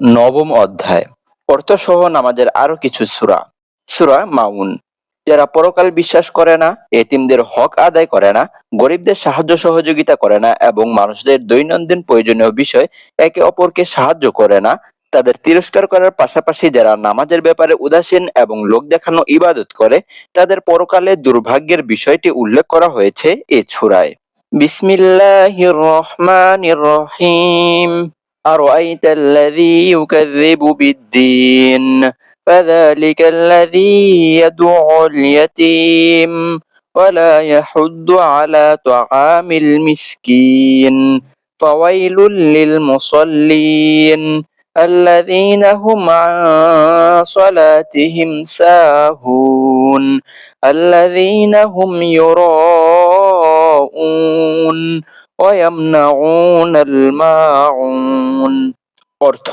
নবম অধ্যায়। অর্থসহ নামাজের আরও কিছু সূরা। সূরা মাউন। যারা পরকাল বিশ্বাস করে না, এতিমদের হক আদায় করে না, গরিবদের সাহায্য সহযোগিতা করে না এবং মানুষদের দৈনন্দিন প্রয়োজনীয় বিষয় একে অপরকে সাহায্য করে না, তাদের তিরস্কার করার পাশাপাশি যারা নামাজের ব্যাপারে উদাসীন এবং লোক দেখানো ইবাদত করে, তাদের পরকালে দুর্ভাগ্যের বিষয়টি উল্লেখ করা হয়েছে এ ছুরায় বিসমিল্লাহির রহমানির রহিম। أرأيت الذي يكذب بالدين؟ فذلك الذي يدعو اليتيم ولا يحض على طعام المسكين. فويل للمصلين الذين هم عن صلاتهم ساهون الذين هم يراءون. অর্থ,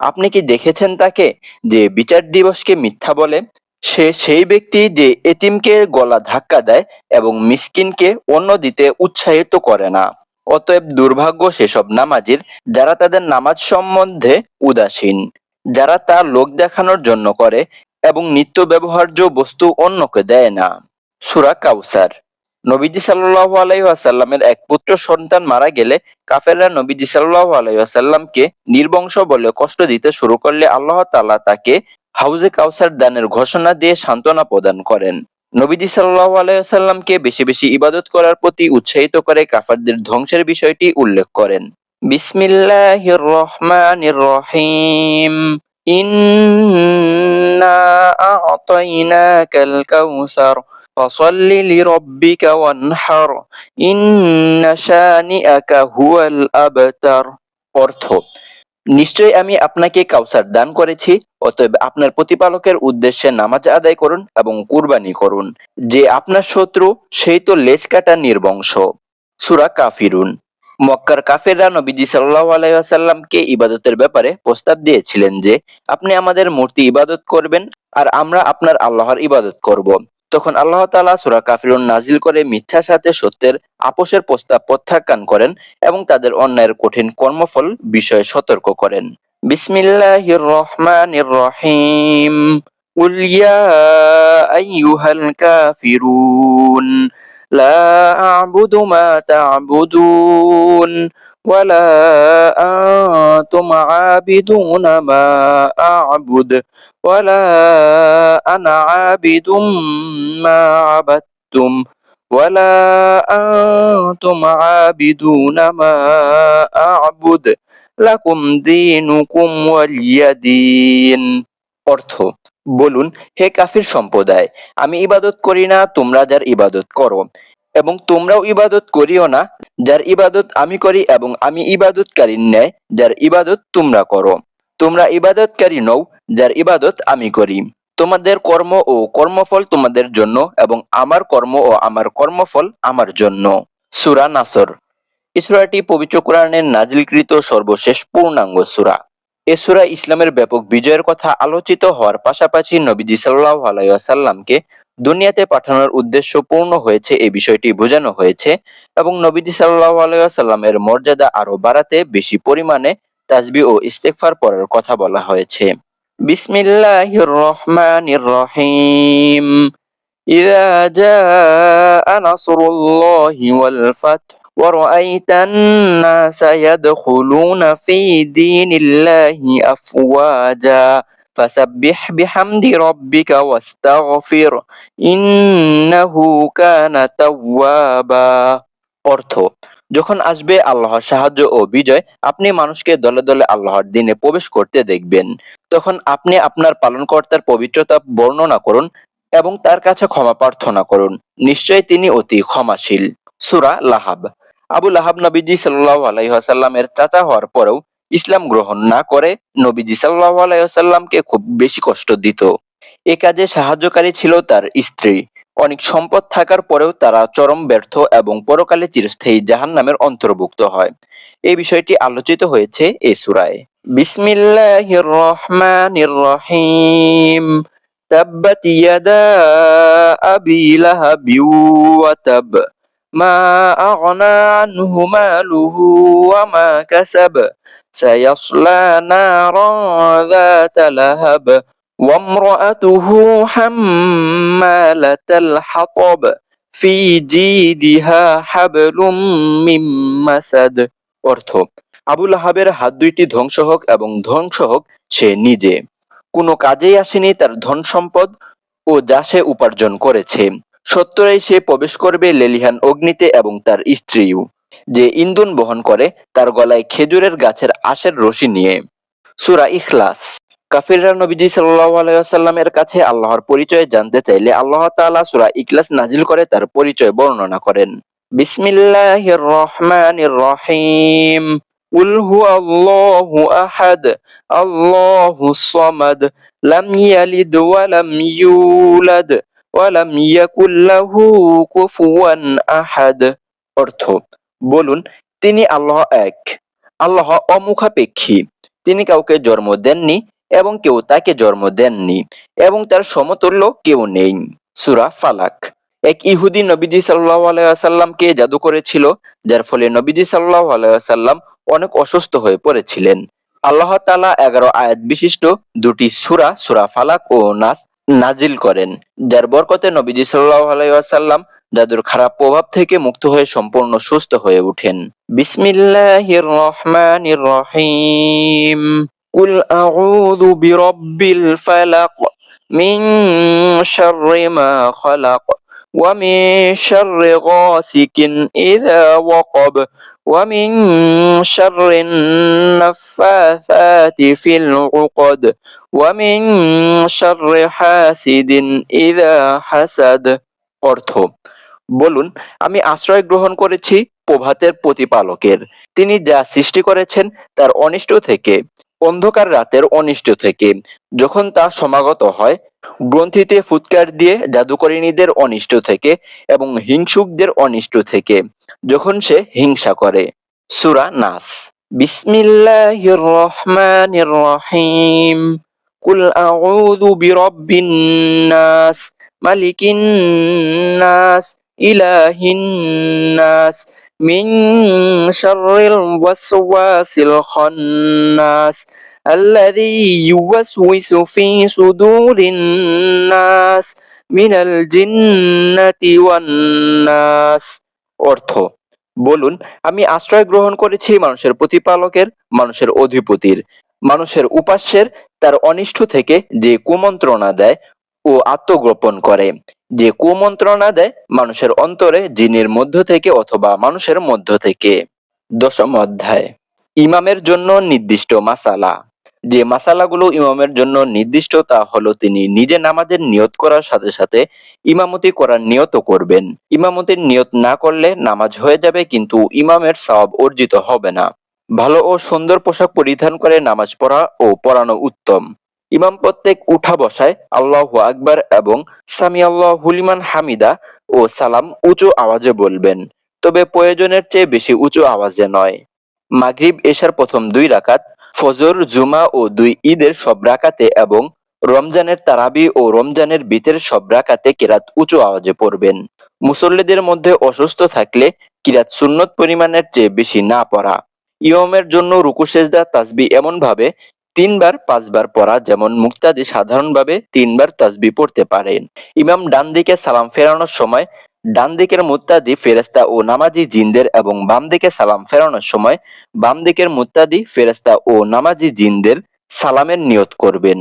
আপনি কি দেখেছেন তাকে যে বিচার দিবসকে মিথ্যা বলে? সে সেই ব্যক্তি যে এতিমকে গলা ধাক্কা দেয় এবং মিসকিনকে অন্য দিতে উৎসাহিত করে না। অতএব দুর্ভাগ্য সেসব নামাজির যারা তাদের নামাজ সম্বন্ধে উদাসীন, যারা তা লোক দেখানোর জন্য করে এবং নিত্য ব্যবহার্য বস্তু অন্যকে দেয় না। সুরা কাউসার। নবীজি সাল্লাল্লাহু আলাইহি ওয়াসাল্লামের এক পুত্র সন্তান মারা গেলে কাফেররা নবীজি সাল্লাল্লাহু আলাইহি ওয়াসাল্লামকে নির্বংশ বলে কষ্ট দিতে শুরু করলে আল্লাহ তাআলা তাকে হাউজে কাউসার দানের ঘোষণা দিয়ে সান্ত্বনা প্রদান করেন। নবীজি সাল্লাল্লাহু আলাইহি ওয়াসাল্লামকে বেশি বেশি ইবাদত করার প্রতি উৎসাহিত করে কাফারদের ধ্বংসের বিষয়টি উল্লেখ করেন। বিসমিল্লাহির রহমানির রহিম। ইন্না আ'তাইনাকাল কাউসার فصل لربك وانحر إن شانئك هو الأبتر অর্থ নিশ্চয় আমি আপনাকে কাউসার দান করেছি অতএব আপনার প্রতিপালকের উদ্দেশ্যে নামাজ আদায় করুন এবং কুরবানি করুন যে আপনার শত্রু সেই তো লেজ কাটা নির্বংশ সুরা কাফিরুন মক্কার কাফেররা নবীজি সাল্লাহ আলাইসাল্লামকে ইবাদতের ব্যাপারে প্রস্তাব দিয়েছিলেন যে আপনি আমাদের মূর্তি ইবাদত করবেন আর আমরা আপনার আল্লাহর ইবাদত করব তখন আল্লাহ তাআলা সূরা কাফিরুন নাজিল করে মিথ্যার সাথে সত্যের আপোষের প্রস্তাব প্রত্যাখ্যান করেন এবং তাদের অন্যায়ের কঠিন কর্মফল বিষয়ে সতর্ক করেন বিসমিল্লাহির রহমানির রহিম قل يا أيها الكافرون لا أعبد ما تعبدون ولا أنتم عابدون ما أعبد ولا أنا عابد ما عبدتم ولا أنتم عابدون ما أعبد لكم دينكم ولي دين অর্থ বলুন হে কাফির সম্প্রদায় আমি ইবাদত করি না তোমরা যার ইবাদত করো এবং তোমরাও ইবাদত করিও না, যার ইবাদত আমি করি এবং আমি ইবাদতকারীর ন্যায়, যার ইবাদত তোমরা করো। তোমরা ইবাদতকারী নও, যার ইবাদত আমি করি। তোমাদের কর্ম ও কর্মফল তোমাদের জন্য এবং আমার কর্ম ও আমার কর্মফল আমার জন্য। সুরা নাসর। এই সূরাটি পবিত্র কোরআনের নাজিলকৃত সর্বশেষ পূর্ণাঙ্গ সূরা। এ সূরা ইসলামের ব্যাপক বিজয়ের কথা আলোচিত হওয়ার পাশাপাশি নবীজি সাল্লাল্লাহু আলাইহি ওয়াসাল্লামকে দুনিয়াতে পাঠানোর উদ্দেশ্য পূর্ণ হয়েছে এই বিষয়টি বোঝানো হয়েছে এবং নবীজি সাল্লাল্লাহু আলাইহি ওয়াসাল্লামের মর্যাদা আরো বাড়াতে বেশি পরিমাণে তাসবিহ ও ইস্তেগফার পড়ার কথা বলা হয়েছে বিসমিল্লাহির রহমানির রহিম إذا جاء نصر الله والفتح ورأيت الناس يدخلون في دين الله أفواجا فسبح بحمد ربك واستغفر إنه كان توابا অর্থ যখন আসবে আল্লাহর সাহায্য ও বিজয় আপনি মানুষকে দলে দলে আল্লাহর দিনে প্রবেশ করতে দেখবেন তখন আপনি আপনার পালনকর্তার পবিত্রতা বর্ণনা করুন এবং তার কাছে ক্ষমা প্রার্থনা করুন নিশ্চয় তিনি অতি ক্ষমাশীল সুরা লাহাব আবু লাহাব নবীজি সাল্লাহ আলাইসাল্লামের চাচা হওয়ার পরেও ইসলাম গ্রহণ না করে নবীজি সাল্লাহ আলাইসাল্লামকে খুব বেশি কষ্ট দিত। এ কাজে সাহায্যকারী ছিল তার স্ত্রী। অনেক সম্পদ থাকার পরেও তারা চরম ব্যর্থ এবং পরকালে চিরস্থায়ী জাহান নামের অন্তর্ভুক্ত হয়। এই বিষয়টি আলোচিত হয়েছে এ সুরায়। বিসমিল্লাহির রহমানির রহিম তাব্বাত ইয়াদা আবি লাহাবি ওয়া তাব। ما أغنى عنه ماله وما كسب سيصلى نارا ذات لهب وامرأته حمالة الحطب في جيدها حبل من مسد অর্থ আবুল আহাবের হাত দুইটি ধ্বংস হোক এবং ধ্বংস হোক সে নিজে কোনো কাজেই আসেনি তার ধন সম্পদ ও যা সে উপার্জন করেছে সত্তরাই সে প্রবেশ করবে লেলিহান অগ্নিতে এবং তার স্ত্রীও যে ইন্ধন বহন করে তার গলায় খেজুরের গাছের আশের রশি নিয়ে সুরা ইখলাস কাফিররা নবীজি সাল্লাল্লাহু আলাইহি ওয়াসাল্লামের কাছে আল্লাহর পরিচয় জানতে চাইলে আল্লাহ তাআলা সূরা ইখলাস নাজিল করে তার পরিচয় বর্ণনা করেন বিসমিল্লাহির রহমানির রহিম قل هو الله أحد الله الصمد لم يلد ولم يولد ওয়ালাম ইয়াকুল্লাহু কুফুয়ান আহাদ। অর্থ, বলুন, তিনি আল্লাহ এক, আল্লাহ অমুখাপেক্ষী। তিনি কাউকে জন্ম দেননি এবং কেউ তাকে জন্ম দেননি এবং তার সমতুল্য কেউ নেই। সুরা ফালাক, এক ইহুদি নবীজি সাল্লাহ আলাইসাল্লামকে জাদু করেছিল, যার ফলে নবীজি সাল্লাহ আলাইসাল্লাম অনেক অসুস্থ হয়ে পড়েছিলেন। আল্লাহ তালা এগারো আয়াত বিশিষ্ট দুটি সুরা সুরা ফালাক ও নাস নাজিল করেন, যার বরকতে নবীজি সাল্লাহ আলাইসাল্লাম দাদুর খারাপ প্রভাব থেকে মুক্ত হয়ে সম্পূর্ণ সুস্থ হয়ে ওঠেন বিসমিল্লাহির রহমানির রহিম। কুল আউযু বিরাব্বিল ফালাক মিন শাররি মা খালাক। ومن شر غاسق إذا وقب ومن شر النفاثات في العقد ومن شر حاسد إذا حسد অর্থ বলুন আমি আশ্রয় গ্রহণ করেছি প্রভাতের প্রতিপালকের তিনি যা সৃষ্টি করেছেন তার অনিষ্ট থেকে অন্ধকার রাতের অনিষ্ট থেকে যখন তা সমাগত হয় গ্রন্থিতে ফুৎকার দিয়ে জাদুকরিনীদের অনিষ্ট থেকে এবং হিংসুকদের অনিষ্ট থেকে, যখন সে হিংসা করে। সুরা নাস। বিসমিল্লাহির রহমানির রহিম কুল আউযু বিরাব্বিন নাস, মালিকিন নাস, ইলাহিন নাস, মিন শাররিল ওয়াসওয়াসিল খান্নাস। الذي يوسوس في صدور الناس من الجنة والناس অর্থ বলুন আমি আশ্রয় গ্রহণ করেছি মানুষের প্রতিপালকের মানুষের অধিপতির মানুষের উপাস্যের তার অনিষ্ট থেকে যে কুমন্ত্রণা দেয় ও আত্মগোপন করে যে কুমন্ত্রণা দেয় মানুষের অন্তরে জিনের মধ্য থেকে অথবা মানুষের মধ্য থেকে দশম অধ্যায় ইমামের জন্য নির্দিষ্ট মাসালা যে মাসালাগুলো ইমামের জন্য নির্দিষ্ট, তা হলো তিনি নিজে নামাজের নিয়ত করার সাথে সাথে ইমামতি করার নিয়ত করবেন। ইমামতির নিয়ত না করলে নামাজ হয়ে যাবে, কিন্তু ইমামের সওয়াব অর্জিত হবে না। ভালো ও সুন্দর পোশাক পরিধান করে নামাজ পড়া ও পড়ানো উত্তম। ইমাম প্রত্যেক উঠা বসায় আল্লাহ আকবার এবং সামি আল্লাহ হুলিমান হামিদা ও সালাম উঁচু আওয়াজে বলবেন, তবে প্রয়োজনের চেয়ে বেশি উঁচু আওয়াজে নয়। মাগরিব এশার প্রথম দুই রাকাত ফজর, জুমা ও দুই ঈদের সব রাকাতে এবং রমজানের তারাবি ও রমজানের বিতের সব রাকাতে কিরাত উঁচু আওয়াজে পড়বেন। মুসল্লিদের মধ্যে অসুস্থ থাকলে কিরাত সুন্নত পরিমাণের চেয়ে বেশি না পড়া। ইয়মের জন্য রুকু, সেজদা, তাসবি এমন ভাবে তিনবার, পাঁচবার পড়া, যেমন মুক্তাদি সাধারণভাবে তিনবার তাসবি পড়তে পারেন। ইমাম ডান দিকে সালাম ফেরানোর সময় ডান দিকের মুত্তাদি ফেরেস্তা ও নামাজি জিনদের এবং বাম দিকে সালাম ফেরানোর সময় বাম দিকের মুত্তাদি ফেরেস্তা ও নামাজি জিনদের সালামের নিয়ত করবেন।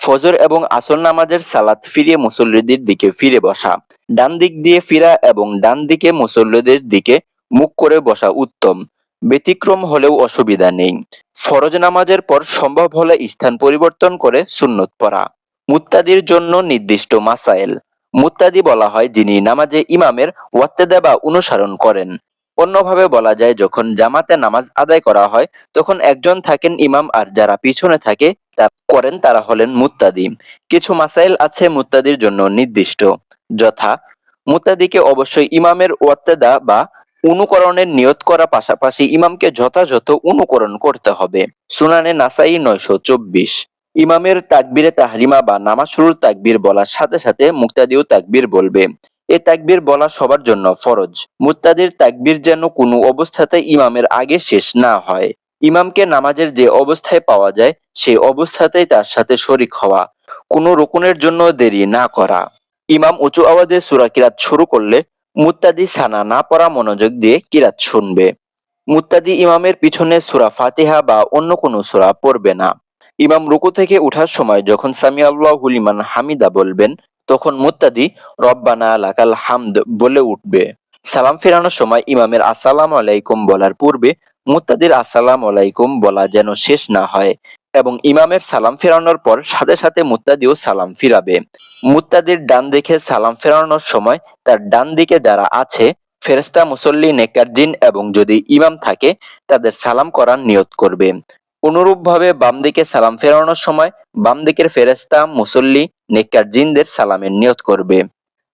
ফজর এবং আসর নামাজের সালাত ফিরিয়ে মুসল্লিদের দিকে ফিরে বসা। ডান দিক দিয়ে ফিরা এবং ডান দিকে মুসল্লিদের দিকে মুখ করে বসা উত্তম। ব্যতিক্রম হলেও অসুবিধা নেই। ফরজ নামাজের পর সম্ভব হলে স্থান পরিবর্তন করে সুন্নত পড়া। মুত্তাদির জন্য নির্দিষ্ট মাসাইল। মুত্তাদি বলা হয় যিনি নামাজে ইমামের ওয়াত্তেদা বা অনুসরণ করেন। অন্যভাবে বলা যায়, যখন জামাতে নামাজ আদায় করা হয়, তখন একজন থাকেন ইমাম আর যারা পিছনে থাকে তা করেন, তারা হলেন মুত্তাদি। কিছু মাসাইল আছে মুত্তাদির জন্য নির্দিষ্ট, যথা মুত্তাদিকে অবশ্যই ইমামের ওয়াত্তেদা বা অনুকরণের নিয়ত করা পাশাপাশি ইমামকে যথাযথ অনুকরণ করতে হবে। সুনানে নাসাই নয়শো চব্বিশ। ইমামের তাকবিরে তাহরিমা বা নামাজ শুরুর তাকবির বলার সাথে সাথে মুক্তাদিও তাকবির বলবে। এ তাকবির বলা সবার জন্য ফরজ। মুক্তাদির তাকবির যেন কোনো অবস্থাতে ইমামের আগে শেষ না হয়। ইমামকে নামাজের যে অবস্থায় পাওয়া যায়, সেই অবস্থাতেই তার সাথে শরিক হওয়া। কোনো রুকুনের জন্য দেরি না করা। ইমাম উঁচু আওয়াজে সূরা কিরাত শুরু করলে মুত্তাদি সানা না পড়া মনোযোগ দিয়ে কিরাত শুনবে। মুত্তাদি ইমামের পিছনে সুরা ফাতিহা বা অন্য কোনো সুরা পড়বে না। ইমাম রুকু থেকে ওঠার সময় যখন সামি আল্লাহু লিমান হামিদা বলবেন, তখন মুত্তাদি, রব্বানা লাকাল হামদ বলে উঠবে। সালাম ফেরানোর সময় ইমামের আসসালাম আলাইকুম বলার পূর্বে মুত্তাদির আসসালাম আলাইকুম বলা যেন শেষ না হয় এবং ইমামের সালাম ফেরানোর পর সাথে সাথে মুত্তাদিও সালাম ফিরাবে। মুত্তাদির ডান দিকে সালাম ফেরানোর সময় তার ডান দিকে যারা আছে ফেরেস্তা মুসল্লি নেকার জিন এবং যদি ইমাম থাকে, তাদের সালাম করার নিয়ত করবে। অনুরূপভাবে বাম দিকে সালাম ফেরানোর সময় বাম দিকের ফেরেস্তা মুসল্লি নেককার জিনদের সালামের নিয়ত করবে।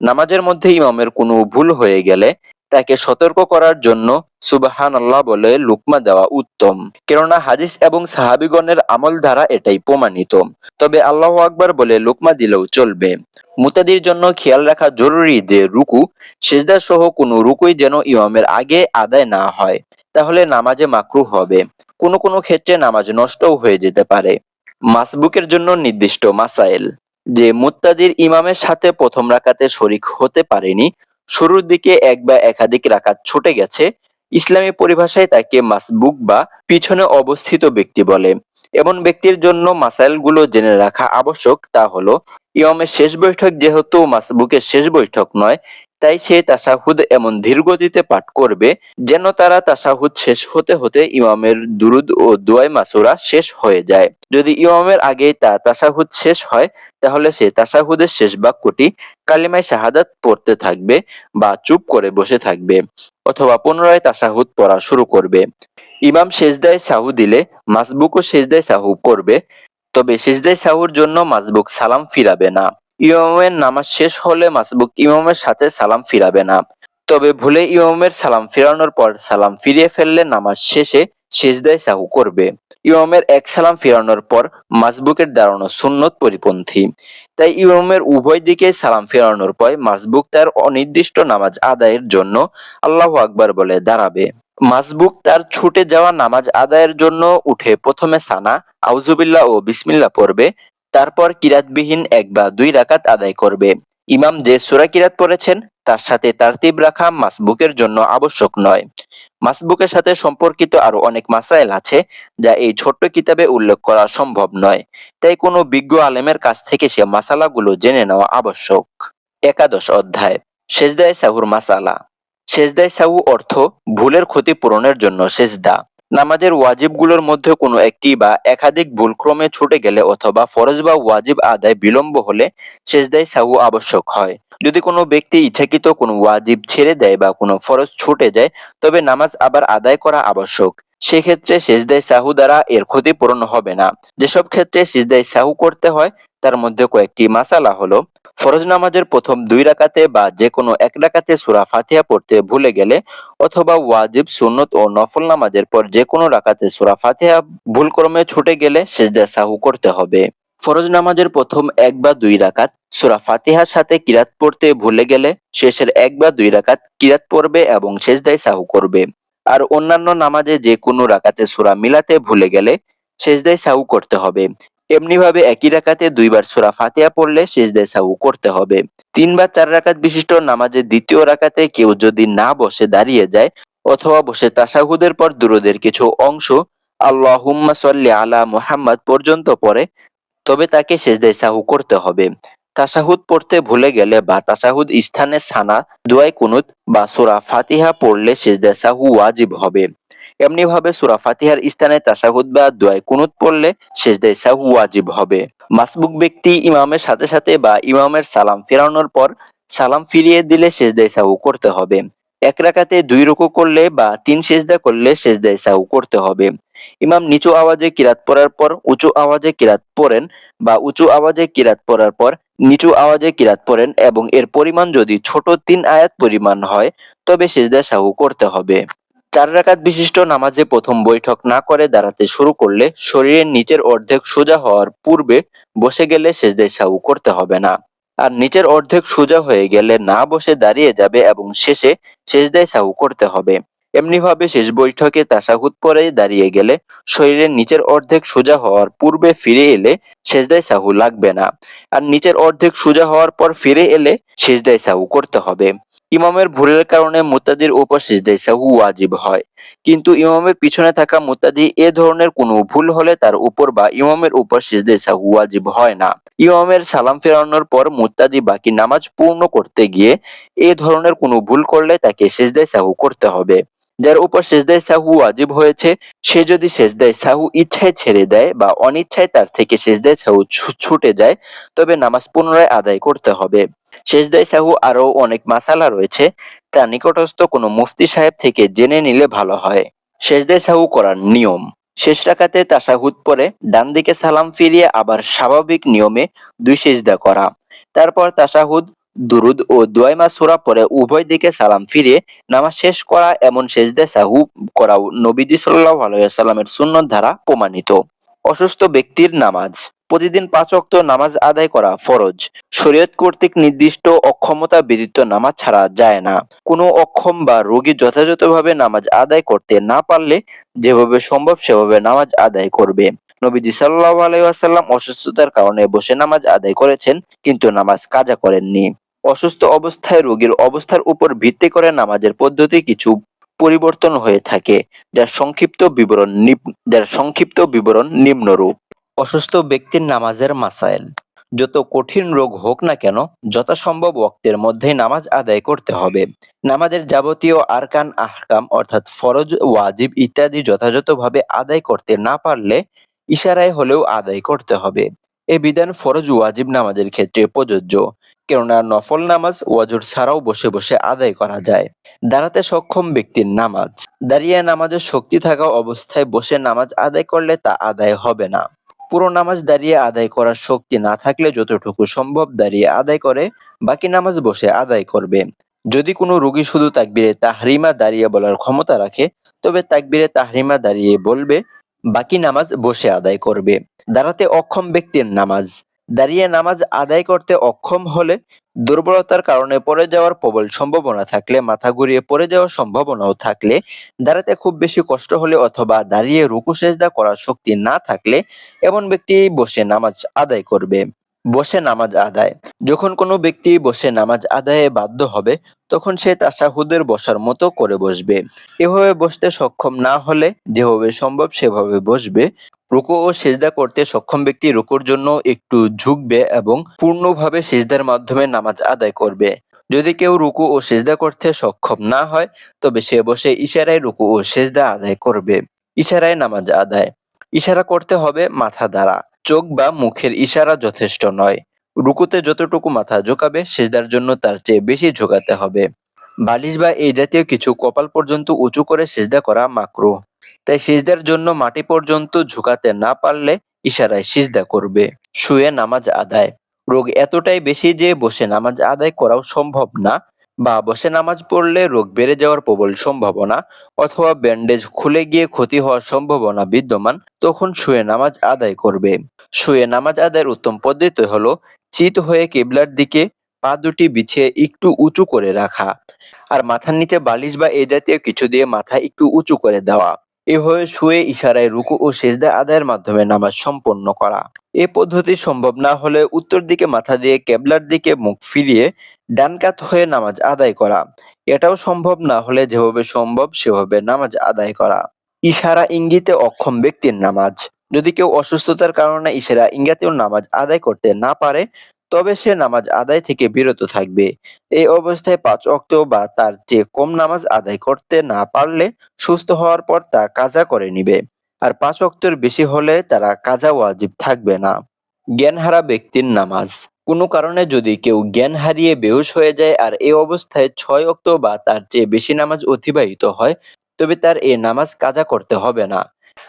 নামাজের মধ্যে ইমামের কোনো ভুল হয়ে গেলে তাকে সতর্ক করার জন্য সুবাহান আল্লাহ বলে লুকমা দেওয়া উত্তম। কেননা হাদিস এবং সাহাবিগণের আমল দ্বারা এটাই প্রমাণিত। তবে আল্লাহ আকবার বলে লুকমা দিলেও চলবে। মুতাদির জন্য খেয়াল রাখা জরুরি যে রুকু সেজদা সহ কোনো রুকুই যেন ইমামের আগে আদায় না হয়, তাহলে নামাজে মাকরু হবে। কোনো কোনো ক্ষেত্রে নামাজ নষ্টও হয়ে যেতে পারে। মাসবুকের জন্য নির্দিষ্ট মাসাইল। যে মুত্তাদির ইমামের সাথে প্রথম রাকাতে শরিক হতে পারেনি, শুরুর দিকে এক বা একাধিক রাকাত ছুটে গেছে, ইসলামী পরিভাষায় তাকে মাসবুক বা পিছনে অবস্থিত ব্যক্তি বলে। এমন ব্যক্তির জন্য মাসাইলগুলো জেনে রাখা আবশ্যক, তা হলো, ইমামের শেষ বৈঠক যেহেতু মাসবুকের শেষ বৈঠক নয় তাই সে তাসাহুদ এমন ধীর গতিতে পাঠ করবে যেন তারা তাসাহুদ শেষ হতে হতে ইমামের দুরুদ ও দুয়াই মাসুরা শেষ হয়ে যায়। যদি ইমামের আগেই তা তাসাহুদ শেষ হয়, তাহলে সে তাসাহুদের শেষ বাক্যটি কালিমায় শাহাদাত পড়তে থাকবে বা চুপ করে বসে থাকবে অথবা পুনরায় তাসাহুদ পড়া শুরু করবে। ইমাম শেষদায় সাহু দিলে মাসবুকও শেষদায় সাহু করবে, তবে শেষদায় সাহুর জন্য মাসবুক সালাম ফিরাবে না। ইমামের নামাজ শেষ হলে মাসবুক ইমামের সাথে সালাম ফিরাবে না। তবে ভুলে ইমামের সালাম ফিরানোর পর সালাম ফিরিয়ে ফেললে নামাজ শেষে সেজদায় সাহু করবে। ইমামের এক সালাম ফিরানোর পর মাসবুকের দাঁড়ানো সুন্নত পরিপন্থী। তাই ইমামের উভয় দিকে সালাম ফেরানোর পর মাসবুক তার অনির্দিষ্ট নামাজ আদায়ের জন্য আল্লাহ আকবার বলে দাঁড়াবে। মাসবুক তার ছুটে যাওয়া নামাজ আদায়ের জন্য উঠে প্রথমে সানা আউজুবিল্লাহ ও বিসমিল্লাহ পড়বে। তারপর কিরাতবিহীন এক বা দুই রাকাত আদায় করবে। ইমাম যে সুরা কিরাত পড়েছেন, তার সাথে তারতিব রাখা মাসবুকের জন্য আবশ্যক নয়। মাসবুকের সাথে সম্পর্কিত আরও অনেক মাসাইল আছে, যা এই ছোট্ট কিতাবে উল্লেখ করা সম্ভব নয়। তাই কোনো বিজ্ঞ আলেমের কাছ থেকে সে মাসালাগুলো জেনে নেওয়া আবশ্যক। একাদশ অধ্যায়, সেজদায় সাহুর মাসালা। সেজদায় সাহু অর্থ ভুলের ক্ষতি পূরণের জন্য সেজদা। নামাজের ওয়াজিবগুলোর মধ্যে কোনো একটি বা একাধিক ভুলক্রমে ছুটে গেলে অথবা ফরজ বা ওয়াজিব আদায় বিলম্ব হলে সেজদায় সাহু আবশ্যক হয়। যদি কোনো ব্যক্তি ইচ্ছাকৃত কোনো ওয়াজিব ছেড়ে দেয় বা কোনো ফরজ ছুটে যায়, তবে নামাজ আবার আদায় করা আবশ্যক। সেক্ষেত্রে সেজদায় সাহু দ্বারা এর ক্ষতিপূরণ হবে না। যেসব ক্ষেত্রে সেজদায় সাহু করতে হয়, তার মধ্যে কয়েকটি মাসালা হলো ফরজ নামাজের প্রথম দুই রাকাতে বা যে কোনো এক রাকাতে সুরা ফাতিহা পড়তে ভুলে গেলে অথবা ওয়াজিব, সুন্নত ও নফল নামাজের পর যে কোনো রাকাতে সূরা ফাতিহা ভুলক্রমে ছুটে গেলে সেজদা সাহু করতে হবে। ফরজ নামাজের প্রথম এক বা দুই রাকাত সুরা ফাতিহার সাথে কিরাত পড়তে ভুলে গেলে শেষের এক বা দুই রাকাত কিরাত পড়বে এবং সেজদায় সাহু করবে। আর অন্যান্য নামাজে যে কোনো রাকাতে সুরা মিলাতে ভুলে গেলে সেজদায় সাহু করতে হবে। এমনিভাবে একই রাকাতে দুইবার সূরা ফাতিহা পড়লে সেজদায় সাহু করতে হবে। তিন বা চার রাকাত বিশিষ্ট নামাজের দ্বিতীয় রাকাতে কেউ যদি না বসে দাঁড়িয়ে যায় অথবা বসে তাসাহুদের পর দুরুদের কিছু অংশ আল্লাহুম্মা সাল্লি আলা মুহাম্মাদ পর্যন্ত পড়ে, তবে তাকে সেজদায় সাহু করতে হবে। তাশাহুদ পড়তে ভুলে গেলে বা তাশাহুদ স্থানে সানা দুয়াই কুনুত বা সূরা ফাতিহা পড়লে সেজদায় সাহু ওয়াজিব হবে। এমনিভাবে সুরা ফাতিহার স্থানে তাশাহুদ বা দোয়ায় কুনুত পড়লে সেজদায় সাহু ওয়াজিব হবে। মাসবুক ব্যক্তি ইমামের সাথে সাথে বা ইমামের সালাম ফেরানোর পর সালাম ফিরিয়ে দিলে সেজদায় সাহু করতে হবে। এক রাকাতে দুই রুকু করলে বা তিন সেজদা করলে সেজদায় সাহু করতে হবে। ইমাম নিচু আওয়াজে কিরাত পড়ার পর উঁচু আওয়াজে কিরাত পড়েন বা উঁচু আওয়াজে কিরাত পড়ার পর নিচু আওয়াজে কিরাত পড়েন এবং এর পরিমাণ যদি ছোট তিন আয়াত পরিমাণ হয়, তবে সেজদা সাহু করতে হবে। চার রাকাত বিশিষ্ট নামাজে প্রথম বৈঠক না করে দাঁড়াতে শুরু করলে শরীরের নিচের অর্ধেক সোজা হওয়ার পূর্বে বসে গেলে সেজদায় সাউ করতে হবে না। আর নিচের অর্ধেক সোজা হয়ে গেলে না বসে দাঁড়িয়ে যাবে এবং শেষে সেজদায় সাউ করতে হবে। এমনিভাবে শেষ বৈঠকে তাসাহুদ পরে দাঁড়িয়ে গেলে শরীরের নিচের অর্ধেক সোজা হওয়ার পূর্বে ফিরে এলে সেজদায় সাহু লাগবে না। আর নিচের অর্ধেক সোজা হওয়ার পর ফিরে এলে সেজদায় সাহু করতে হবে। ইমামের ভুলের কারণে মুতাদির উপর সিজদায় সাহু ওয়াজিব হয়। কিন্তু ইমামের পিছনে থাকা মুতাদি এ ধরনের কোনো ভুল হলে তার উপর বা ইমামের উপর সিজদায় সাহু ওয়াজিব হয় না। ইমামের সালাম ফেরানোর পর মুত্তাদি বাকি নামাজ পূর্ণ করতে গিয়ে এ ধরনের কোনো ভুল করলে তাকে সেজদায় সাহু করতে হবে। যার উপর সেজদায় সাহু ওয়াজিব হয়েছে, সে যদি সেজদায় সাহু ইচ্ছায় ছেড়ে দেয় বা অনিচ্ছায় তার থেকে সেজদায় সাহু ছুটে যায়, তবে নামাজ পুনরায় আদায় করতে হবে। সেজদায় সাহু আরও অনেক মাসালা রয়েছে, তা নিকটস্থ কোনো মুফতি সাহেব থেকে জেনে নিলে ভালো হয়। সেজদায় সাহু করার নিয়ম। শেষ রাকাতে তাসাহুদ পরে ডান দিকে সালাম ফিরিয়ে আবার স্বাভাবিক নিয়মে দুই সেজদা করা। তারপর তাসাহুদ, দুরুদ ও দোয়াইমা সুরা পরে উভয় দিকে সালাম ফিরিয়ে নামাজ শেষ করা এমন সেজদা সাহু করাও নবীজি সাল্লাল্লাহু আলাইহি সাল্লামের সুন্নত দ্বারা প্রমাণিত। অসুস্থ ব্যক্তির নামাজ। প্রতিদিন পাঁচ ওয়াক্ত নামাজ আদায় করা ফরজ। শরীয়ত কর্তৃক নির্দিষ্ট অক্ষমতা ব্যতীত নামাজ ছাড়া যায় না। কোনো অক্ষম বা রোগী যথাযথভাবে নামাজ আদায় করতে না পারলে যেভাবে সম্ভব সেভাবে নামাজ আদায় করবে। নবীজি সাল্লাহ আলাইহি ওয়াসাল্লাম অসুস্থতার কারণে বসে নামাজ আদায় করেছেন, কিন্তু নামাজ কাজা করেননি। অসুস্থ অবস্থায় রোগীর অবস্থার উপর ভিত্তি করে নামাজের পদ্ধতি কিছু পরিবর্তন হয়ে থাকে, যার সংক্ষিপ্ত বিবরণ যার সংক্ষিপ্ত বিবরণ নিম্নরূপ। অসুস্থ ব্যক্তির নামাজের মাসাইল। যত কঠিন রোগ হোক না কেন, যথাসম্ভব ওয়াক্তের মধ্যেই নামাজ আদায় করতে হবে। নামাজের যাবতীয় আরকান আহকাম, অর্থাৎ ফরজ, ওয়াজিব ইত্যাদি যথাযথভাবে আদায় করতে না পারলে ইশারায় হলেও আদায় করতে হবে। এ বিধান ফরজ, ওয়াজিব নামাজের ক্ষেত্রে প্রযোজ্য। কেননা নফল নামাজ ওয়াজুর ছাড়াও বসে বসে আদায় করা যায়। দাঁড়াতে সক্ষম ব্যক্তির নামাজ। দাঁড়িয়ে নামাজের শক্তি থাকা অবস্থায় বসে নামাজ আদায় করলে তা আদায় হবে না। পুরো নামাজ দাঁড়িয়ে আদায় করার শক্তি না থাকলে যতটুকু সম্ভব দাঁড়িয়ে আদায় করে, বাকি নামাজ বসে আদায় করবে। যদি কোনো রোগী শুধু তাকবিরে তাহরিমা দাঁড়িয়ে বলার ক্ষমতা রাখে, তবে তাকবিরে তাহরিমা দাঁড়িয়ে বলবে, বাকি নামাজ বসে আদায় করবে। দাঁড়াতে অক্ষম ব্যক্তির নামাজ। দাঁড়িয়ে নামাজ আদায় করতে অক্ষম হলে দুর্বলতার কারণে পড়ে যাওয়ার প্রবল সম্ভাবনা থাকলে, মাথা ঘুরিয়ে পড়ে যাওয়ার সম্ভাবনাও থাকলে, দাঁড়াতে খুব বেশি কষ্ট হলে অথবা দাঁড়িয়ে রুকু সেজদা করার শক্তি না থাকলে এমন ব্যক্তি বসে নামাজ আদায় করবে। বসে নামাজ আদায়। যখন কোনো ব্যক্তি বসে নামাজ আদায়ে বাধ্য হবে, তখন সে তাসাহুদের বসার মতো করে বসবে। এভাবে বসতে সক্ষম না হলে যেভাবে সম্ভব সেভাবে বসবে। রুকু ও সেজদা করতে সক্ষম ব্যক্তি রুকুর জন্য একটু ঝুঁকবে এবং পূর্ণভাবে সেজদার মাধ্যমে নামাজ আদায় করবে। যদি কেউ রুকু ও সেজদা করতে সক্ষম না হয়, তবে সে বসে ইশারায় রুকু ও সেজদা আদায় করবে। ইশারায় নামাজ আদায়। ইশারা করতে হবে মাথা দ্বারা। চোখ বা মুখের ইশারা যথেষ্ট নয়। রুকুতে যতটুকু মাথা ঝোঁকাবে সেজদার জন্য তার চেয়ে বেশি ঝোঁকাতে হবে। বালিশ বা এই জাতীয় কিছু কপাল পর্যন্ত উঁচু করে সেজদা করা মাকরু। তাই সিজদার জন্য মাটি পর্যন্ত ঝুঁকাতে না পারলে ইশারায় সিজদা করবে। শুয়ে নামাজ আদায়। রোগ এতটাই বেশি যে বসে নামাজ আদায় করাও সম্ভব না। বা বসে নামাজ পড়লে রোগ বেড়ে যাওয়ার প্রবল সম্ভাবনা অথবা ব্যান্ডেজ খুলে গিয়ে ক্ষতি হওয়ার সম্ভাবনা বিদ্যমান, তখন শুয়ে নামাজ আদায় করবে। শুয়ে নামাজ আদায়ের উত্তম পদ্ধতি হলো চিত হয়ে কেবলার দিকে পা দুটি বিছিয়ে একটু উঁচু করে রাখা আর মাথার নিচে বালিশ বা এ জাতীয় কিছু দিয়ে মাথা একটু উঁচু করে দেওয়া। এভাবে শুয়ে ইশারায় রুকু ও সেজদা আদায়ের মাধ্যমে নামাজ সম্পন্ন করা। এ পদ্ধতি সম্ভব না হলে উত্তর দিকে মাথা দিয়ে কেবলার দিকে মুখ ফিরিয়ে ডান কাত হয়ে নামাজ আদায় করা। এটাও সম্ভব না হলে যেভাবে সম্ভব সেভাবে নামাজ আদায় করা। ইশারা ইঙ্গিতে অক্ষম ব্যক্তির নামাজ। যদি কেউ অসুস্থতার কারণে ইশারা ইঙ্গাতেও নামাজ আদায় করতে না পারে, তবে সে নামাজ আদায় থেকে বিরত থাকবে। এই অবস্থায় পাঁচ অক্ত বা তার চেয়ে কম নামাজ আদায় করতে না পারলে সুস্থ হওয়ার পর তা কাজা করে নিবে। আর পাঁচ অক্তের বেশি হলে তারা কাজা ওয়াজিব থাকবে না। জ্ঞানহারা ব্যক্তির নামাজ। কোনো কারণে যদি কেউ জ্ঞান হারিয়ে বেহুশ হয়ে যায় আর এই অবস্থায় ছয় অক্ত বা তার চেয়ে বেশি নামাজ অতিবাহিত হয়, তবে তার এ নামাজ কাজা করতে হবে না।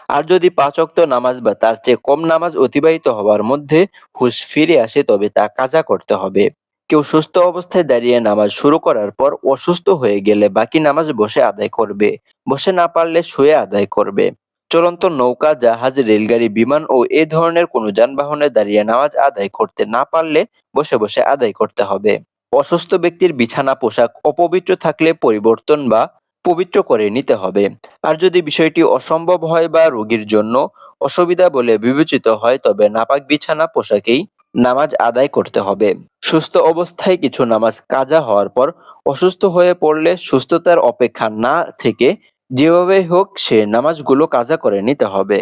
আর যদি পাঁচ অক্ত নামাজ বা তার চেয়ে কম নামাজ অতিবাহিত হওয়ার মধ্যে হুশ ফিরে আসে, তবে তা কাজা করতে হবে। কেউ সুস্থ অবস্থায় দাঁড়িয়ে নামাজ শুরু করার পর অসুস্থ হয়ে গেলে বাকি নামাজ বসে আদায় করবে। বসে না পারলে শুয়ে আদায় করবে। চলন্ত নৌকা, জাহাজ, রেলগাড়ি, বিমান ও এ ধরনের কোনো যানবাহনে দাঁড়িয়ে নামাজ আদায় করতে না পারলে বসে বসে আদায় করতে হবে। অসুস্থ ব্যক্তির বিছানা, পোশাক অপবিত্র থাকলে পরিবর্তন বা পবিত্র করে নিতে হবে। আর যদি বিষয়টি অসম্ভব হয় বা রোগীর জন্য অসুবিধা বলে বিবেচিত হয়, তবে নাপাক বিছানা, পোশাকেই নামাজ আদায় করতে হবে। সুস্থ অবস্থায় কিছু নামাজ কাজা হওয়ার পর অসুস্থ হয়ে পড়লে সুস্থতার অপেক্ষা না থেকে যেভাবে হোক সে নামাজগুলো কাজা করে নিতে হবে।